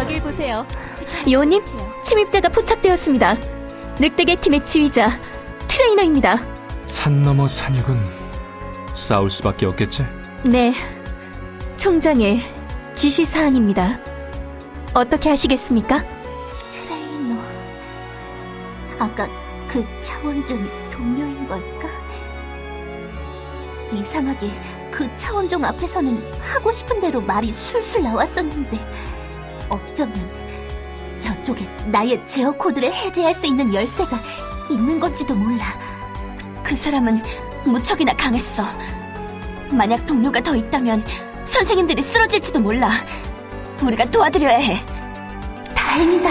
여길 보세요. 요원님, 침입자가 포착되었습니다. 늑대계 팀의 지휘자 트레이너입니다. 산 넘어 산이군. 싸울 수밖에 없겠지. 네, 총장의 지시 사항입니다. 어떻게 하시겠습니까? 트레이너. 아까 그 차원종이 동료인 걸까? 이상하게 그 차원종 앞에서는 하고 싶은 대로 말이 술술 나왔었는데 어쩌면 저쪽에 나의 제어 코드를 해제할 수 있는 열쇠가 있는 건지도 몰라. 그 사람은 무척이나 강했어. 만약 동료가 더 있다면 선생님들이 쓰러질지도 몰라. 우리가 도와드려야 해. 다행이다.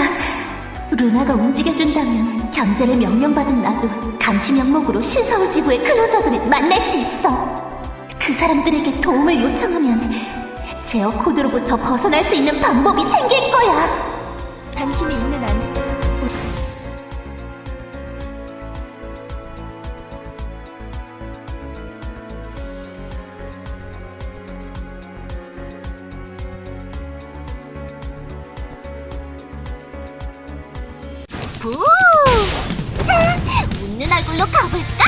루나가 움직여준다면 견제를 명령받은 나도 감시 명목으로 신서울 지부의 클로저들을 만날 수 있어. 그 사람들에게 도움을 요청하면 제어 코드로부터 벗어날 수 있는 방법이 생길 거야. 당신이 있는 한 부! 자, 웃는 얼굴로 가볼까?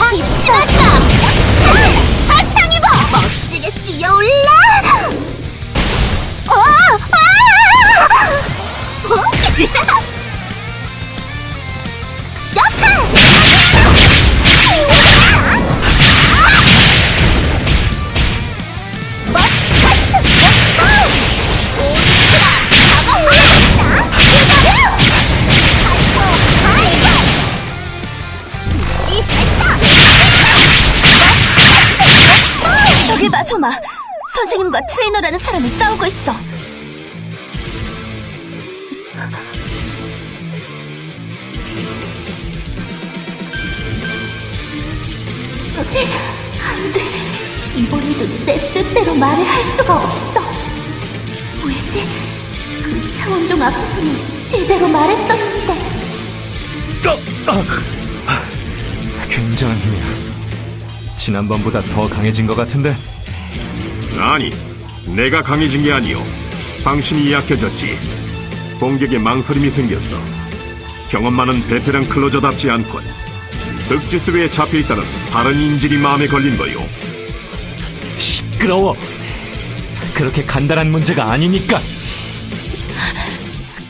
Mischief 소마. 선생님과 트레이너라는 사람이 싸우고 있어. 안 돼. 이번에도 내 뜻대로 말을 할 수가 없어. 왜지? 그 차원종 앞에서는 제대로 말했었는데. 굉장한 힘이야. 지난번보다 더 강해진 것 같은데. 아니, 내가 강해진 게 아니오. 당신이 약해졌지. 공격에 망설임이 생겼어. 경험 많은 베테랑 클로저답지 않군. 득지스에 잡혀있다는 다른 인질이 마음에 걸린 거요. 시끄러워. 그렇게 간단한 문제가 아니니까.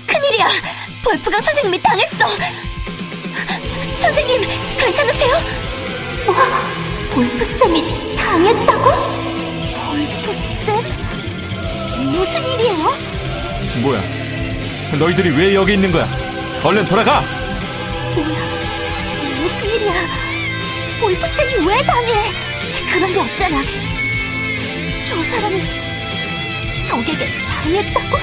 큰일이야! 볼프강 선생님이 당했어! 스- 선생님, 괜찮으세요? 와, 볼프쌤이 당했다고? 무슨 일이에요? 뭐야? 너희들이 왜 여기 있는 거야? 얼른 돌아가. 뭐야, 무슨 일이야? 볼프쌤이 왜 당해? 그런 게 없잖아. 저 사람이 적에게 당했다고?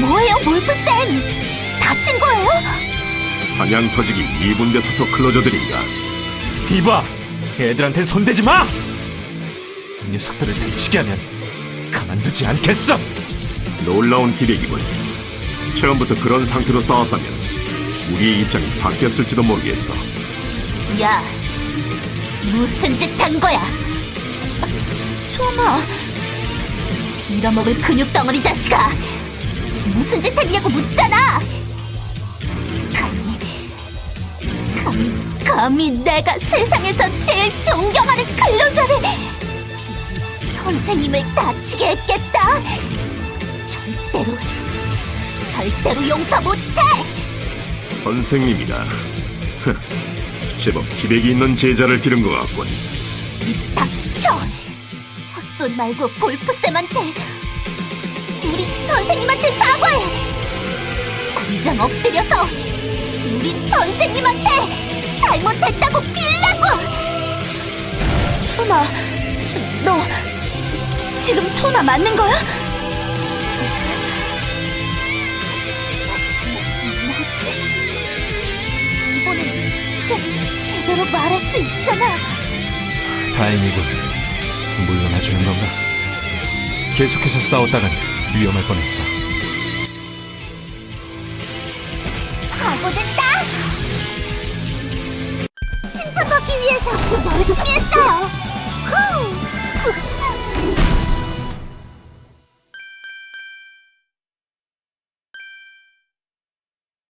뭐예요, 볼프쌤? 다친 거예요? 사냥 터지기 2분 대 소속 클로저들인가. 이봐, 애들한테 손대지 마. 이 녀석들을 다치게 하면 가만두지 않겠어. 놀라운 기백이군. 처음부터 그런 상태로 싸웠다면 우리의 입장이 바뀌었을지도 모르겠어. 야, 무슨 짓 한 거야? 소마, 빌어먹을 근육 덩어리 자식아, 무슨 짓 했냐고 묻잖아. 감히, 감히, 감히 내가 세상에서 제일 존경하는 클로저를 선생님을 다치게 했겠다. 절대로, 절대로 용서 못해. 선생님이다. 흥, 제법 기백이 있는 제자를 기른 것 같군. 닥쳐! 헛소리 말고 볼프쌤한테 우리 선생님한테 사과해! 당장 엎드려서 우리 선생님한테 잘못했다고 빌라고! 소나, 너 지금 소나 맞는 거야? 뭐지? 이번엔 꼭 제대로 말할 수 있잖아! 다행이군. 물러나주는 건가? 계속해서 싸웠다간 위험할 뻔했어. 각오됐다! 칭찬받기 위해서 열심히 했어요! 후!